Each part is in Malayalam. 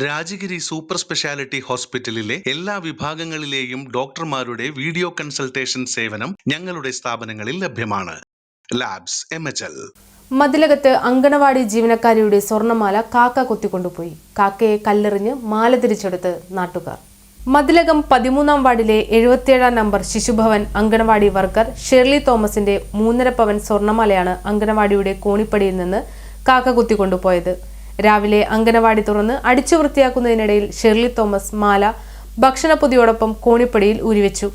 രാജഗിരി സൂപ്പർ സ്പെഷ്യാലിറ്റി ഹോസ്പിറ്റലിലെ എല്ലാ വിഭാഗങ്ങളിലെയും ഡോക്ടർമാരുടെ വീഡിയോ കൺസൾട്ടേഷൻ സേവനം ഞങ്ങളുടെ സ്ഥാപനങ്ങളിൽ ലഭ്യമാണ്. Labs M H L. മതിലകത്ത് anganwadi ജീവനക്കാരിയുടെ സ്വർണമാല കാക്ക കൊത്തിക്കൊണ്ടുപോയി. കാക്കയെ കല്ലെറിഞ്ഞ് മാല തിരിച്ചെടുത്ത് നാട്ടുകാർ. മതിലകം പതിമൂന്നാം വാർഡിലെ എഴുപത്തിയേഴാം number Shishubhavan anganwadi worker Shirley തോമസിന്റെ മൂന്നര പവൻ സ്വർണമാലയാണ് അങ്കണവാടിയുടെ കോണിപ്പടിയിൽ നിന്ന് കാക്ക കുത്തിക്കൊണ്ടുപോയത്. രാവിലെ അങ്കണവാടി തുറന്ന് അടിച്ചു വൃത്തിയാക്കുന്നതിനിടയിൽ ഷെർലി തോമസ് മാല ഭക്ഷണപ്പൊതിയോടൊപ്പം കോണിപ്പടിയിൽ ഊരിവെച്ചു.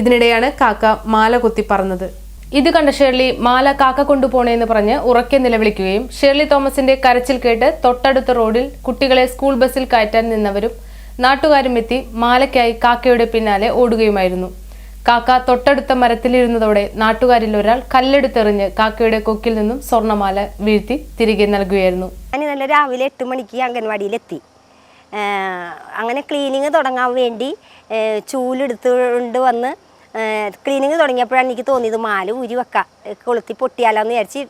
ഇതിനിടെയാണ് കാക്ക മാല കുത്തി പറന്നത്. ഇത് കണ്ട ഷേർലി മാല കാക്ക കൊണ്ടുപോണേന്ന് പറഞ്ഞ് ഉറക്കെ നിലവിളിക്കുകയും ഷേർലി തോമസിന്റെ കരച്ചിൽ കേട്ട് തൊട്ടടുത്ത റോഡിൽ കുട്ടികളെ സ്കൂൾ ബസ്സിൽ കയറ്റാൻ നിന്നവരും നാട്ടുകാരും എത്തി മാലയ്ക്കായി കാക്കയുടെ പിന്നാലെ ഓടുകയുമായിരുന്നു. കാക്ക തൊട്ടടുത്ത മരത്തിലിരുന്നതോടെ നാട്ടുകാരിൽ ഒരാൾ കല്ലെടുത്തെറിഞ്ഞ് കാക്കയുടെ കൊക്കിൽ നിന്നും സ്വർണമാല വീഴ്ത്തി തിരികെ നൽകുകയായിരുന്നു. ഞാൻ നല്ല രാവിലെ എട്ട് മണിക്ക് അംഗൻവാടിയിലെത്തി. അങ്ങനെ ക്ലീനിങ് തുടങ്ങാൻ വേണ്ടി ചൂലെടുത്തുകൊണ്ട് വന്ന് ക്ലീനിങ് തുടങ്ങിയപ്പോഴാണ് എനിക്ക് തോന്നിയത് മാല ഊരി വെക്കാം. കൊളുത്തി പൊട്ടിയാലോ എന്ന് വിചാരിച്ച്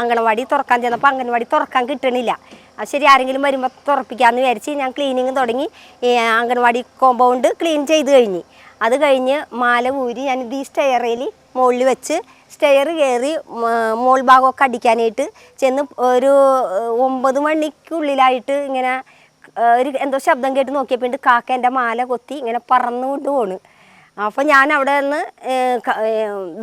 അംഗൻവാടി തുറക്കാൻ ചെന്നപ്പോൾ അംഗൻവാടി തുറക്കാൻ കിട്ടണില്ല. അത് ശരി ആരെങ്കിലും വരുമ്പോൾ തുറപ്പിക്കാമെന്ന് വിചാരിച്ച് ഞാൻ ക്ലീനിങ് തുടങ്ങി അംഗൻവാടി കോമ്പൗണ്ട് ക്ലീൻ ചെയ്ത് കഴിഞ്ഞ്. അത് കഴിഞ്ഞ് മാല ഊരി ഞാനിത് ഈ സ്റ്റെയറിൽ മുകളിൽ വെച്ച് സ്റ്റെയർ കയറി മോൾ ഭാഗമൊക്കെ അടിക്കാനായിട്ട് ചെന്ന് ഒരു ഒമ്പത് മണിക്കുള്ളിലായിട്ട് ഇങ്ങനെ ഒരു എന്തോ ശബ്ദം കേട്ട് നോക്കിയപ്പോൾ കാക്ക എന്റെ മാല കൊത്തി ഇങ്ങനെ പറന്നുകൊണ്ട് പോണ്. അപ്പോൾ ഞാൻ അവിടെ നിന്ന്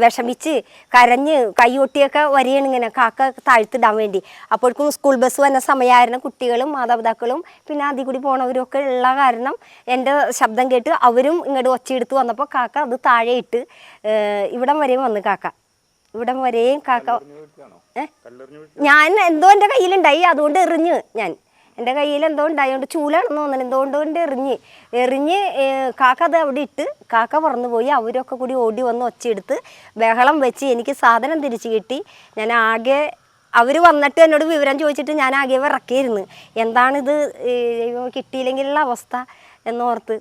വിഷമിച്ച് കരഞ്ഞ് കൈയൊട്ടിയൊക്കെ വരികയാണ് ഇങ്ങനെ കാക്ക താഴ്ത്തിടാൻ വേണ്ടി. അപ്പോഴേക്കും സ്കൂൾ ബസ് വന്ന സമയമായിരുന്നു കുട്ടികളും മാതാപിതാക്കളും പിന്നെ അതിൽ കൂടി പോണവരും ഒക്കെ ഉള്ള കാരണം എന്റെ ശബ്ദം കേട്ട് അവരും ഇങ്ങോട്ട് ഒച്ചയെടുത്ത് വന്നപ്പോൾ കാക്ക അത് താഴെ ഇട്ട് ഇവിടം വരെയും വന്ന് കാക്ക. ഇവിടം വരെയും കാക്ക? ഞാൻ എന്തോ എന്റെ കയ്യിലുണ്ടായി അതുകൊണ്ട് എറിഞ്ഞ് ഞാൻ. എന്റെ കയ്യിൽ എന്തോ ഉണ്ടായതുകൊണ്ട് ചൂലാണെന്ന് തോന്നുന്നു. എന്തുകൊണ്ടുകൊണ്ട് എറിഞ്ഞ്. എറിഞ്ഞ് കാക്ക അത് അവിടെ ഇട്ട് കാക്ക പറന്നു പോയി അവരൊക്കെ കൂടി ഓടി വന്ന് ഒച്ചയെടുത്ത് ബഹളം വെച്ച് എനിക്ക് സാധനം തിരിച്ചു കിട്ടി. ഞാൻ ആകെ അവർ വന്നിട്ട് എന്നോട് വിവരം ചോദിച്ചിട്ട് ഞാൻ ആകെ വിറക്കിയിരുന്നു എന്താണിത്? കിട്ടിയില്ലെങ്കിലുള്ള അവസ്ഥ എന്നോർത്ത്.